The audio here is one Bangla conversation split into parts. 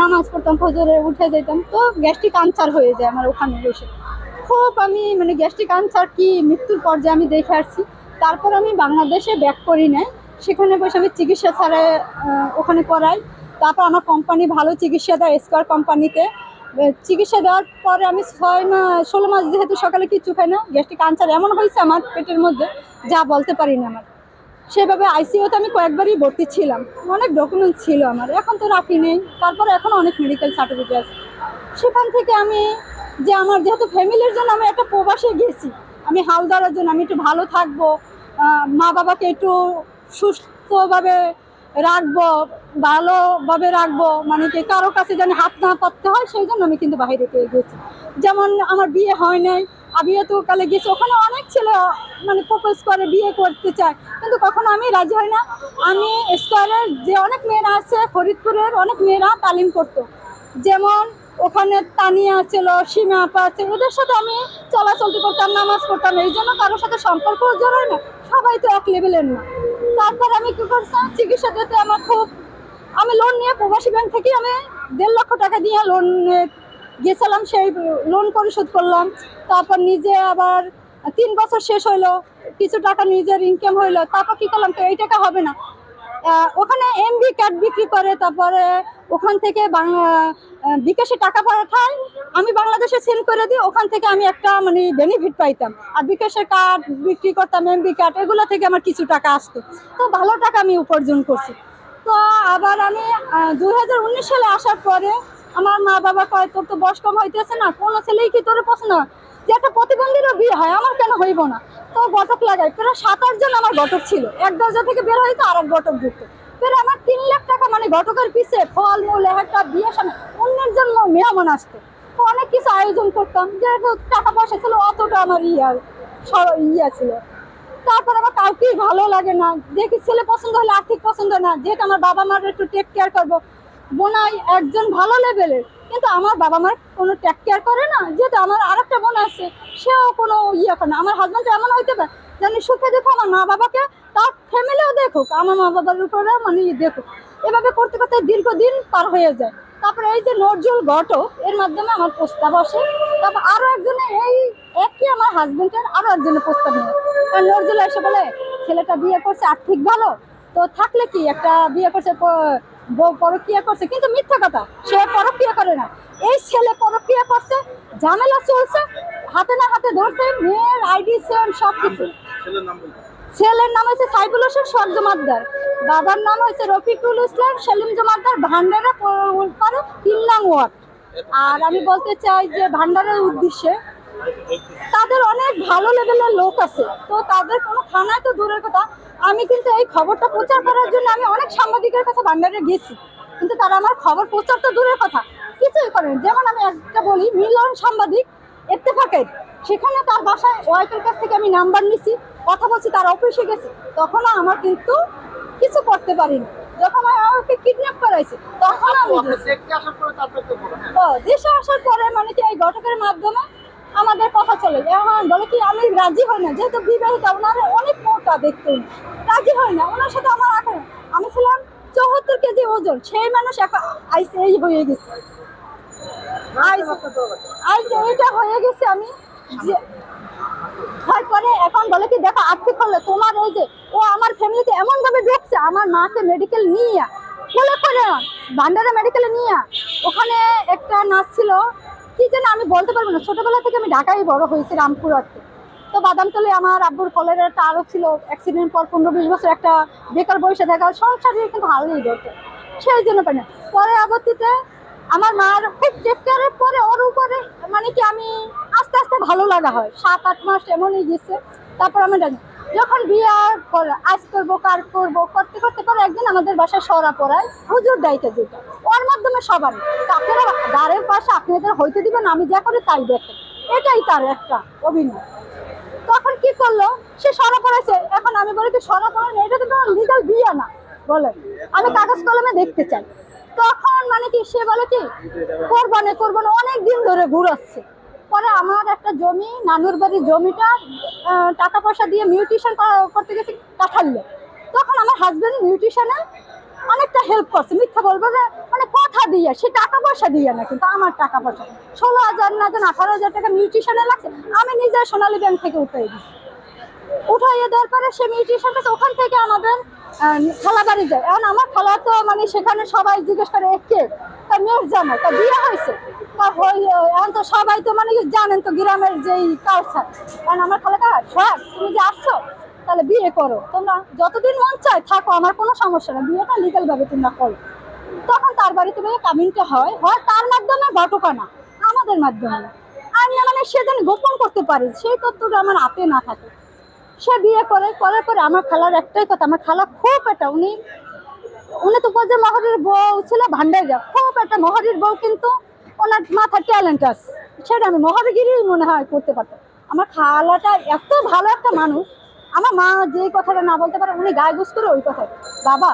নামাজ পড়তাম ফজরে উঠে যেতাম তো গ্যাস্ট্রিক আনসার হয়ে যায় আমার ওখানে বসে। খুব আমি মানে গ্যাস্ট্রিক আনসার কি মৃত্যুর পর্যায়ে আমি দেখে আসছি, তারপর আমি বাংলাদেশে ব্যাক করি না সেখানে বসে আমি চিকিৎসা ছাড়া ওখানে করাই। তারপর আমার কোম্পানি ভালো চিকিৎসা দেয় স্কোয়ার কোম্পানিতে চিকিৎসা দেওয়ার পরে আমি ছয় মাস ষোলো মাস যেহেতু সকালে কিছু খাই না গ্যাস্ট্রিক আনসার এমন হয়েছে আমার পেটের মধ্যে, যা বলতে পারি না আমার সেভাবে আইসিইউতে আমি কয়েকবারই ভর্তি ছিলাম। অনেক ডকুমেন্ট ছিল আমার। এখন তো রাখি নেই। তারপরে এখন অনেক মেডিকেল সার্টিফিকেট সেখান থেকে আমি যে আমার যেহেতু ফ্যামিলির জন্য আমি একটা প্রবাসে গেছি, আমি হাল ধরার জন্য আমি একটু ভালো থাকব মা বাবাকে একটু সুস্থভাবে রাখব, ভালোভাবে রাখব মানে কি কারও কাছে যেন হাত না পাততে হয়, সেই জন্য আমি কিন্তু বাইরে পেয়ে গেছি। যেমন আমার বিয়ে হয় নাই আবিয়া তো কালে গেছি। ওখানে অনেক ছেলে মানে প্রপোজ করে, বিয়ে করতে চায়। কিন্তু কখনো আমি রাজি হই না। আমি স্কোয়ারের যে অনেক মেয়েরা আছে, ফরিদপুরের অনেক মেয়েরা তালিম করতো। যেমন ওখানে তানিয়া ছিল, সীমা আপা আছে, ওদের সাথে আমি চলাচলতি করতাম, নামাজ পড়তাম। এই জন্য কারোর সাথে সম্পর্ক জড়ায় না। সবাই তো এক লেভেলের না। তারপর আমি কী করতাম? চিকিৎসা দিতে আমার খুব, আমি লোন নিয়ে প্রবাসী ব্যাংক থেকে আমি দেড় লক্ষ টাকা দিয়ে লোন গেছিলাম, সেই লোন পরিশোধ করলাম। তারপর নিজে আবার তিন বছর শেষ হইল, কিছু টাকা নিজের ইনকাম হইল। তারপর কি করলাম, তো এই টাকা হবে না। ওখানে এমবি কার্ড বিক্রি করে, তারপরে ওখান থেকে বিকাশে টাকা পাঠায় আমি বাংলাদেশে সেন্ড করে দিই, ওখান থেকে আমি একটা মানে বেনিফিট পাইতাম। আর বিকাশের কার্ড বিক্রি করতাম এমবি কার্ড এগুলো থেকে আমার কিছু টাকা আসতো। তো ভালো টাকা আমি উপার্জন করছি। তো আবার আমি দু হাজার উনিশ সালে আসার পরে আমার মা বাবা কয়, তোর তো বয়স কম হইতেছে না, কোনো ছেলেই কি তোর পছন্দ? যে একটা প্রতিবন্ধীরও বিয়ে হয়, আমার কেন হইব না? তো ঘটক লাগাই প্রায় সাত আটজন আমার ঘটক ছিল। এক দরজা থেকে বের হইতো আর এক ঘটক ঢুকতো। প্রায় আমার তিন লাখ টাকা মানে ঘটকের পিছে ফল, মূল, একটা বিয়ে সামনে অন্যের জন্য মেহমান আসতো। তো অনেক কিছু আয়োজন করতাম, যেহেতু টাকা পয়সা ছিল, অতটা আমার ইয়া ইয়া ছিল। তারপর আমার কাউকেই ভালো লাগে না, দেখি ছেলে পছন্দ হলে আর্থিক পছন্দ না, যেহেতু আমার বাবা মার একটু টেক কেয়ার করব বোনাই একজন ভালো লেভেলের কিন্তু আমার বাবা মার কোনো টেক কেয়ার করে না। যেহেতু আমার আর একটা বোন আছে, সেও কোনো ইয়ে করে না। আমার হাজব্যান্ড এমন হইতে পারে যেন সুখে দেখো আমার মা বাবাকে তার ফ্যামিলিও দেখুক, আমার মা বাবার উপরে মানে ই দেখুক। এভাবে করতে করতে দীর্ঘদিন পার হয়ে যায়। তারপরে এই যে নজরুল ঘটক, এর মাধ্যমে আমার প্রস্তাব আসে। তারপর আরও একজনে, এই একই আমার হাজব্যান্ডের আরও একজনের প্রস্তাব নেয়। আর নজরুল এসে বলে, ছেলেটা বিয়ে করছে, আর্থিক ভালো? তো থাকলে কি একটা বিয়ে করছে বউ পরক্রিয়া করছে কিন্তু মিথ্যা কথা সে পরক্রিয়া করে না। এই ছেলে পরক্রিয়া করছে ঝামেলা চলছে হাতে না হাতে ধরছে মেয়ের আইডি সেম সব কিছু ছেলের নাম নাম হয়েছে সাইফুল হোসেন শখ জমাদ্দার বাবার নাম হয়েছে রফিকুল ইসলাম সেলিম জমাদ্দার ভান্ডারে করে তিন নং ওয়ার্ড। আর আমি বলতে চাই যে ভান্ডারের উদ্দেশ্যে তাদের অনেক ভালো লেভেলের লোক আছে। তো তাদের কোনো থানায় তো দূরের কথা আমি কিন্তু এই খবরটা প্রচার করার জন্য আমি অনেক সাংবাদিকের কাছে ভান্ডারে গেছি। কিন্তু তারা আমার খবর প্রচার তো দূরের কথা কিছুই করেন। যেমন আমি একটা বলি মিলন সাংবাদিক এত্তেফাকের সেখানে তার বাসায় ওয়াইফের কাছ থেকে আমি নাম্বার নিছি কথা বলছি তার অফিসে গেছি। তখনও আমার কিন্তু কিছু করতে পারিনি। যখন আমাকে কিডন্যাপ করাইছে তখন আমি দেশে আসার পরে মানে কি এই ঘটকের মাধ্যমে আমাদের কথা চলে যায়। এখন বলে কি, আমি রাজি হই না, যেহেতু বিবাহিত, ওনার অনেক মোটা দেখতে। রাজি হই না, ওনার সাথে আমার আগে আমি ছিলাম চৌহত্তর কেজি ওজন, সেই মানুষ এখন আইসে এই হয়ে গেছে। আইসে এইটা হয়ে গেছে আমি তারপরে এখন বলে কি, দেখো আর্থিক হলে তোমার এই যে ও আমার ফ্যামিলিতে এমন ভাবে ঢুকছে আমার মাকে মেডিকেল নিয়ে। কোলে করে ভান্ডারা মেডিকেলে নিয়ে ওখানে একটা নাচ ছিল কি যেন আমি বলতে পারব না। ছোটবেলা থেকে আমি ঢাকায় বড় হয়েছি রামপুরাতে তো বাদামতলে আমার আব্বুর কলের একটা আরও ছিল অ্যাক্সিডেন্ট পর পনেরো বিশ বছর একটা বেকার বয়সে থাকা, সংসারে কিন্তু হারিয়ে ধরতো সেই জন্য পারি পরে আবর্তিতে আমার মার খুব টেক কেয়ারের পরে ওর উপরে মানে কি আমি আস্তে আস্তে ভালো লাগা হয়। সাত আট মাস এমনই গেছে। তারপর আমি জানি যখন বিয়ে করে, আজ করব কার করব, করতে করতে পরে একদিন আমাদের বাসায় সরা পড়ায়, হুজুর দায়িত্ব যেটা ওর মাধ্যমে সবার। আপনারা দ্বারের পাশে আপনাদের হইতে দিবেন, আমি যা করি তাই দেখেন। এটাই তার একটা অভিনয়। তখন কি করল? সে সরা পড়াইছে। এখন আমি বলি কি সরা পড়ানো, এটা তো লিগাল বিয়ে না, বলেন। আমি কাগজ কলমে দেখতে চাই। তখন মানে কি, সে বলে কি, কোরবানে কোরবানে অনেক দিন ধরে ঘুরাচ্ছে। পরে আমার একটা জমি, নানুর বাড়ির জমিটা টাকা পয়সা দিয়ে মিউটিশন করতে গেছি কাঠাললে তখন আমার হাজবেন্ড মিউটিশনে অনেকটা হেল্প করছে। মিথ্যা বলব যে মানে কথা দিয়ে, সে টাকা পয়সা দিয়ে না, কিন্তু আমার টাকা পয়সা। ষোলো হাজার না যেন আঠারো হাজার টাকা মিউট্রিশনে লাগছে, আমি নিজে সোনালী ব্যাংক থেকে উঠাই দিই উঠাইয়ে দেওয়ার পরে সে মিউট্রিশন ওখান থেকে আমাদের খালা বাড়ি যায়। এখন আমার খালা তো মানে সেখানে সবাই জিজ্ঞেস করে, "এ কে? তা মেয়ের জানো তা বিয়ে হয়েছে। তা হই- এখন তো সবাই তো মানে জানেন তো গ্রামের যেই কালচার কারণ আমার খালাটা সব তুমি যে আসছো, তাহলে বিয়ে করো। তোমরা যতদিন মন চায় থাকো, আমার কোনো সমস্যা না বিয়েটা লিগাল ভাবে তোমরা করো। তখন তার বাড়িতে গিয়ে কামিনটা হয়। হয় তার মাধ্যমে ঘটকা না, আমাদের মাধ্যমে। আমি মানে সেদিন গোপন করতে পারি। সেই তথ্যটা আমার হাতে না থাকে। সে বিয়ে করে, করার পরে আমার খালার একটাই কথা, আমার খালা খুব একটা, উনি উনি তো বলছে মহরের বউ ছিল ভান্ডারিয়া, খুব একটা মহরের বউ কিন্তু ওনার মাথার ট্যালেন্ট আছে। সেটা আমি মহরগিরি মনে হয় করতে পারতাম আমার খালাটা এত ভালো একটা মানুষ, আমার মা যে কথাটা না বলতে পারে, উনি গায়ে গুস করে ওই কথায় বাবা,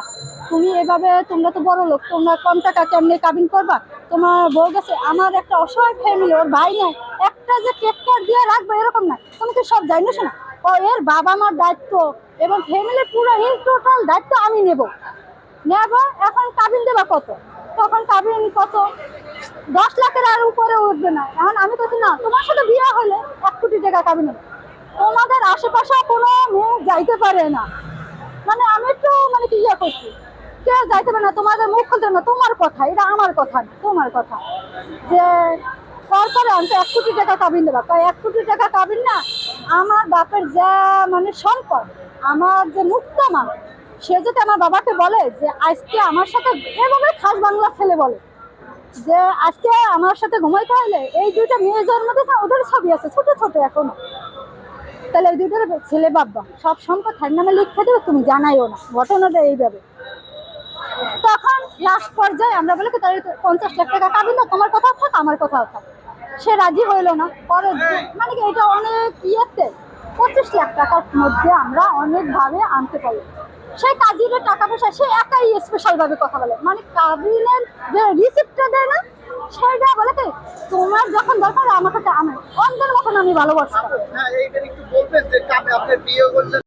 তুমি এভাবে, তোমরা তো বড় লোক, তোমরা কম টাকা কেমনে কাবিন করবা? তোমার বউ গেছে, আমার একটা অসহায় ফ্যামিলি ওর ভাই নাই, একটা যে টেক্কার দিয়ে রাখবে এরকম না। তুমি তো সব জানো না ও, এর বাবা মার দায়িত্ব এবং ফ্যামিলির পুরো এই টোটাল দায়িত্ব আমি নেব। নেব, এখন কাবিন দেবা কত? তখন কাবিন কত? দশ লাখের আর উপরে উঠবে না। এখন আমি তো না, তোমার সাথে বিয়ে হলে এক কোটি টাকা কাবিন। তোমাদের আশেপাশে কোনো মেয়ে যাইতে পারে না। মানে আমি একটু মানে কি ইয়ে করছি? কেউ যাইতে পারে না। তোমাদের মুখ খুলতে না। তোমার কথা, এটা আমার কথা তোমার কথা। যে তারপরে আমি তো এক কোটি টাকা কাবিন দেবা। তাই এক কোটি টাকা কাবিন না, আমার বাপের যা মানে সম্পদ, আমার যে মুক্তা মা, সে যদি আমার বাবাকে বলে যে, আজকে আমার সাথে এভাবে খাস বাংলা ছেলে বলে, যে আজকে আমার সাথে ঘুমাইতে হলে এই দুইটা মেয়ে দিতে ওদের ছবি আছে, ছোট ছোট এখনও। তাহলে এই দুইটার ছেলে বাবা সব সম্পদ তার নামে লিখে দেবে, তুমি জানাইও না, ঘটনাটা এইভাবে। তখন লাস্ট পর্যায়ে আমরা বলি তাহলে পঞ্চাশ লাখ টাকা কাবিন না, তোমার কথাও থাক, আমার কথাও থাক। সে রাজি হইল না পরে মানে কি এটা অনেক ইয়েতে পঁচিশ লাখ টাকার মধ্যে আমরা অনেকভাবে আনতে পারি। সেই কাজিনের টাকা পয়সা সে একাই স্পেশাল ভাবে কথা বলে। মানে কাবিনের যে রিসিপ্টটা দেয় না সেটা বলে কি তোমার যখন দরকার আমার কাছে আমি অন্ধের মতন আমি ভালোবাসতাম